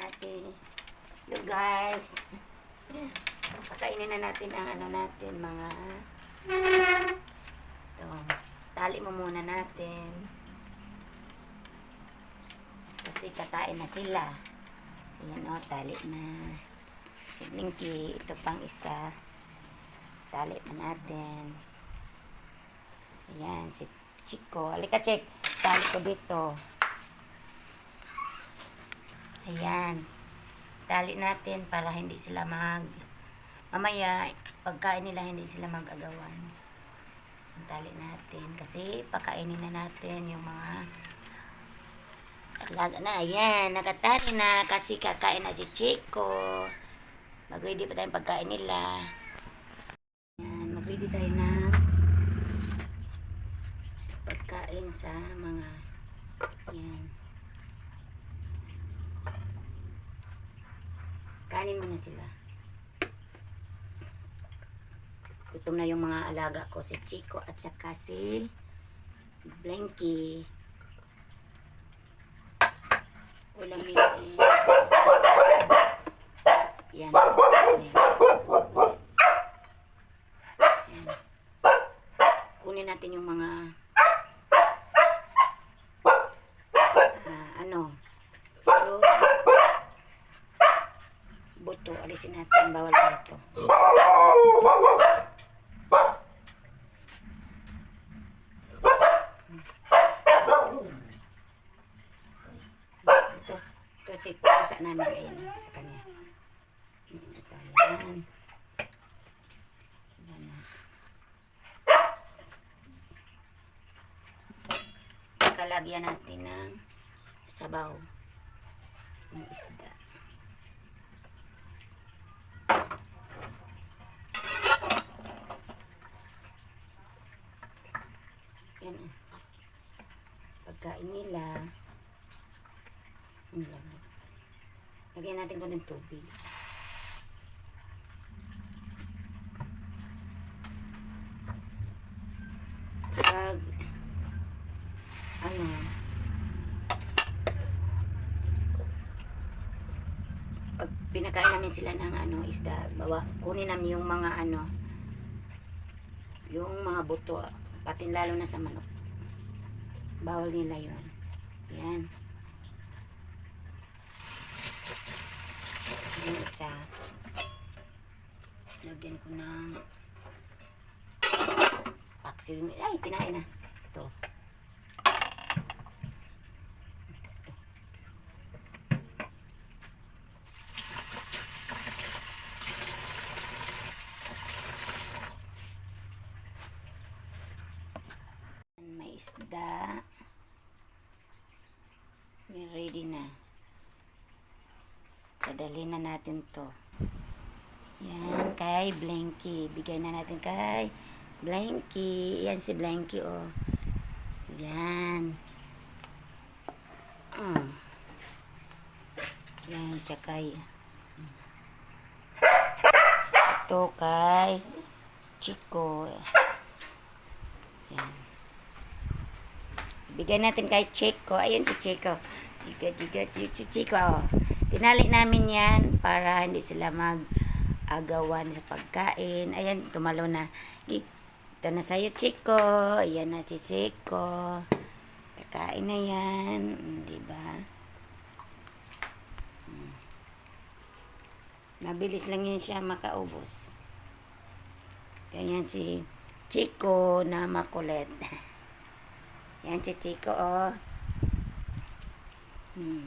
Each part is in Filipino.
natin. Yo guys. Pakainin na natin ang ano natin, mga ito. Tali mo muna natin. Kasi kakain na sila. Ayan o, tali na. Si Blinky, ito pang isa. Tali na natin. Ayan, si Chico. Halika, Chick. Tali ko dito. Ayan. Tali natin para hindi sila mag... Mamaya, pagkain nila, hindi sila mag-agawan. Tali natin. Kasi, pakainin na natin yung mga... Alaga na. Ayan. Nakatali na. Kasi kakain na si Chico. Mag-ready pa tayong pagkain nila. Ayan. Mag-ready tayo na pagkain sa mga... Ayan. Kanin mo na sila. Gutom na yung mga alaga ko, si Chico at saka si Blanky. Ulam nila eh. Yan. Yan. Kunin natin yung mga ah, ano yung buto. Alisin natin. Bawal na ito. Ito. Ito si pusa namin. Ayan na, sa kanya. Ito. Ayan. Ayan na. Kalagyan natin ng sabaw ng isda. Yan ah. Pagkain nila. Lagyan natin ko ng tubig. Pag ano pag pinakain namin sila ng ano isda, bawa, kunin namin yung mga ano yung mga buto, pati lalo na sa manok. Bawal nila yun. Yan. Yung isa. Lagyan ko ng paksiw. Ay, kinain na. Ito. May isda. May ready na. Dadalhin na natin to. Yan, kay Blanky. Bigay na natin kay Blanky. Yan si Blanky, oh. Yan. Mm. Yan, tsaka ito kay Chico. Yan. Bigay natin kay Chico. Ayan si Chico. Jiga, jiga, si Chico. Oh. Tinali namin yan para hindi sila mag-agawan sa pagkain. Ayan, tumalo na. Ito na sa'yo, Chico. Ayan na si Chico. Kakain na yan. Mm, Diba? Mm. Mabilis lang yan siya makaubos. Ganyan si Chico na makulit. Yan si Chico, oh. Hmm.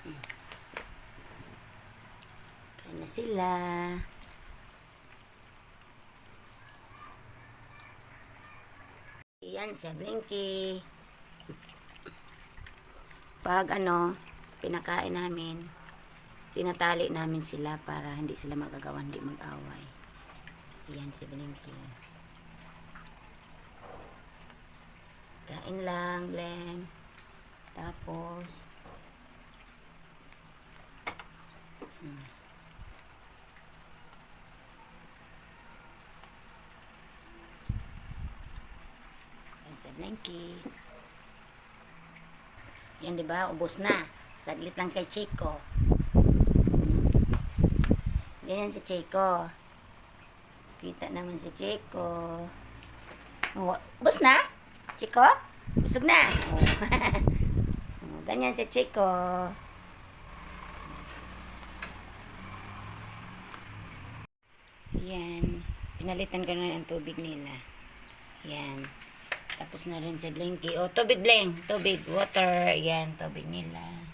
Hmm. Sila. Yan si Blinky. Pag ano, pinakain namin, tinatali namin sila para hindi sila magagawa, hindi mag-away. Yan si Blinky. Kain lang, Blen. Tapos, hmm. Si Blanky. Yan, di ba? Ubos na. Saglit lang kay Chico. Ganyan si Chico. Kita naman si Chico. Oh, ubos na? Chico? Busog na? Oh. Ganyan si Chico. Yan. Pinalitan ko na ang tubig nila. Yan. Tapos na rin si Blinky. Oh, tubig, Blink. Tubig. Water. Yan, tubig nila.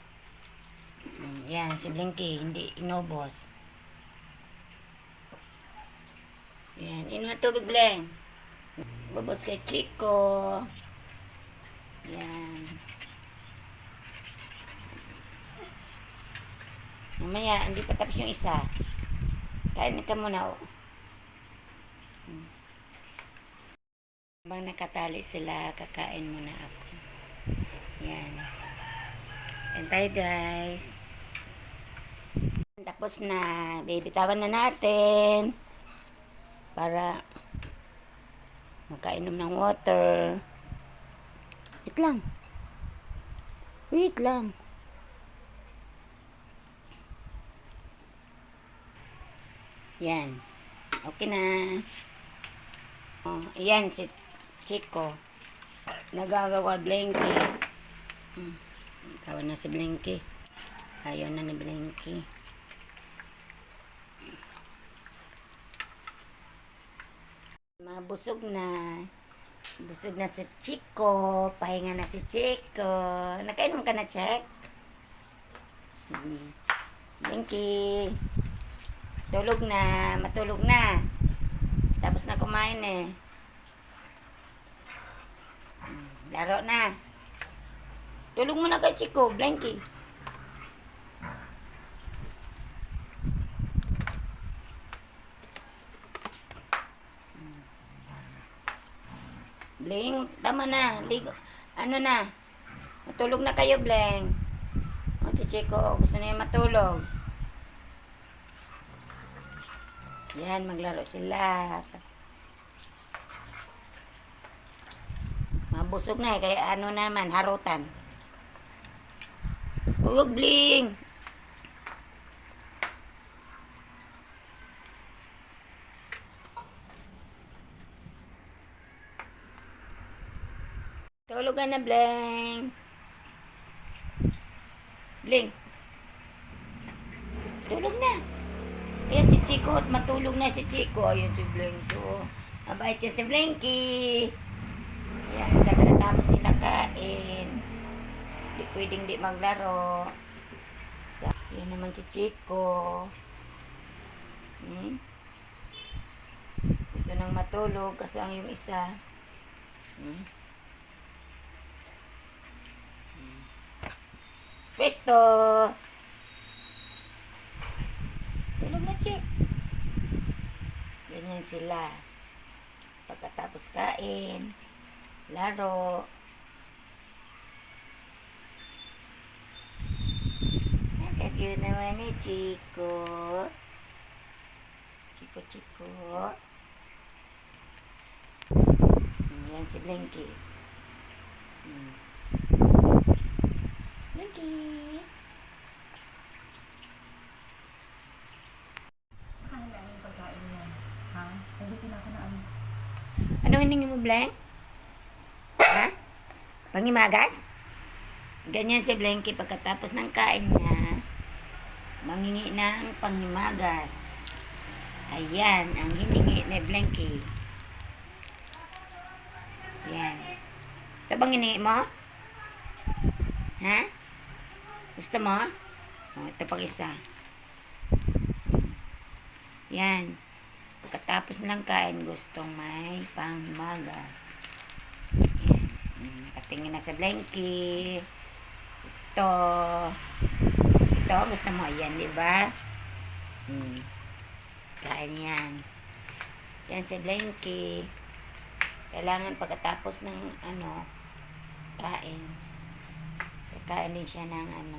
Yan, si Blinky. Hindi inobos. Yan. Inom na tubig, Blink. Babos kay Chico. Yan. Mamaya, hindi pa tapos yung isa. Kain ka muna, oh. Hmm. Habang nakatali sila, kakain muna ako. Yan. Yan tayo, guys. Tapos na. Bibitawan na natin. Para makainom ng water. Wait lang. Wait lang. Yan. Okay na. Oh, yan si Chico. Nagagawa Blinky. Hmm. Tawa na si Blinky. Ayaw na ni Blinky. Mabusog na. Busog na si Chico. Pahinga na si Chico. Nakainom ka na, Check? Hmm. Blinky. Tulog na. Matulog na. Tapos na kumain eh. Hmm, Laro na. Tulog mo na kay Chico, Blanky. Bling, tama na. Ligo. Ano na? Matulog na kayo, Bling. O, si Chico, gusto niya matulog. Yan, maglaro sila. Mabusog na eh, kaya ano naman, harutan. Huwag bling! Tulog na, Bling. Bling. Tulog na. Ayan si Chico at matulog na si Chico. Ayan si Blinky. Oh. Mabait yan si Blinky. Ayan, katatapos nila kain. Di pwedeng di maglaro. Ayan naman si Chico. Hmm? Gusto nang matulog kasi ang yung isa. Hmm. Pwesto! Tulog na, Chick. Ganyan sila. Pagkatapos kain, laro. Cute naman ni Chico. Chico, Chico. Yan si Blinky. Hmm. Blinky. Kain na yung pagkain niya. Ha? Pagdating na ako na alis. Ano hiningi mo, Blank? Ha? Pangimagas? Ganyan si Blanky pagkatapos ng kain niya. Mangingi ng pangimagas. Ayan, ang hiningi ni Blanky. Yan. Ito bang hiningi mo? Ha? Gusto mo? Oh, ito pag isa. Yan. Pagkatapos ng kain, gustong may pangmagas. Yan. Mm, Nakatingin na sa blankie. Ito. Ito, gusto mo yan, di ba? Hmm. Kain yan. Yan si blankie. Kailangan pagkatapos ng ano, kain. Kakain din siya ng ano.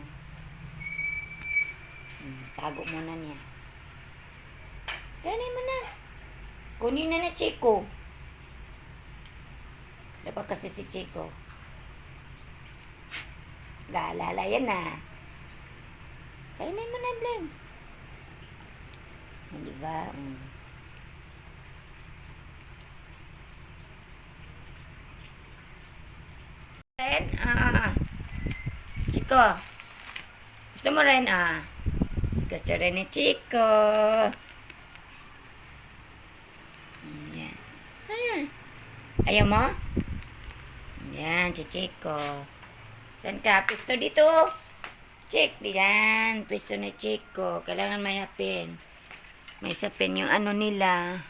Hmm, tago muna niya. Kunin mo na. Kunin na na, Chico. Dapat kasi si Chico. La, la, la, yan na. Kainin mo na, Blen. Oh, Di ba? Mm. Ren, ah. Chico. Gusto mo rin, ah. Gusto rin ni Chico. Yan. Ano yan? Ayaw mo? Yan, si Chico. Saan ka? Pisto dito. Chick, diyan. Pisto ni Chico. Kailangan mayapin. May sapin yung ano nila.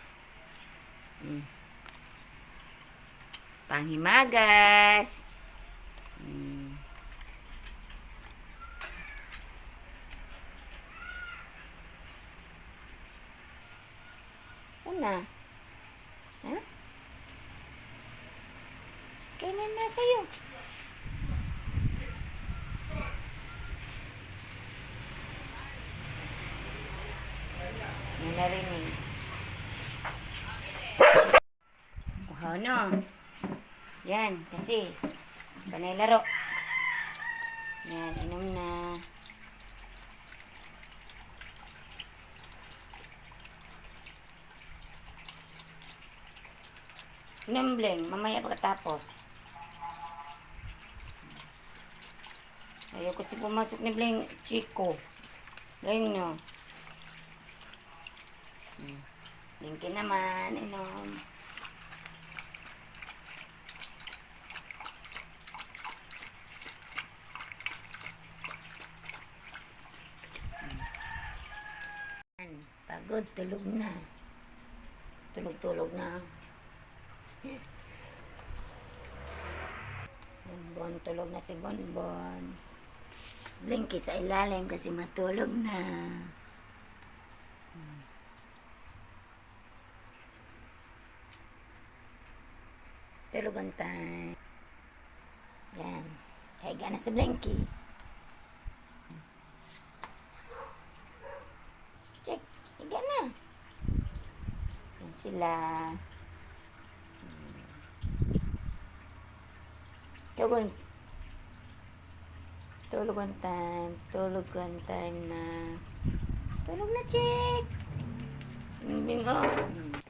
Mm. Panghimagas. Mm. Saan na? Ha? Kainin na sa'yo. Narinig. Wow, no. Yan, kasi. Panay. Yan, inom na. Inom, Bleng. Mamaya pagkatapos. Ayaw kasi pumasok ni Bleng Chico. Bleng, no. Hmm. Linky naman, inom. Yan, Pagod, tulog na. Tulog-tulog na. Bonbon, tulog na si Bonbon. Blinky sa ilalim kasi matulog na. Tulugan time. Yan. Kaya na si Blinky. Check. Higa na. Yan sila. Tugon. Tulugan time. Tulugan time na. Tulog na, check. Bing, oh. Hmm.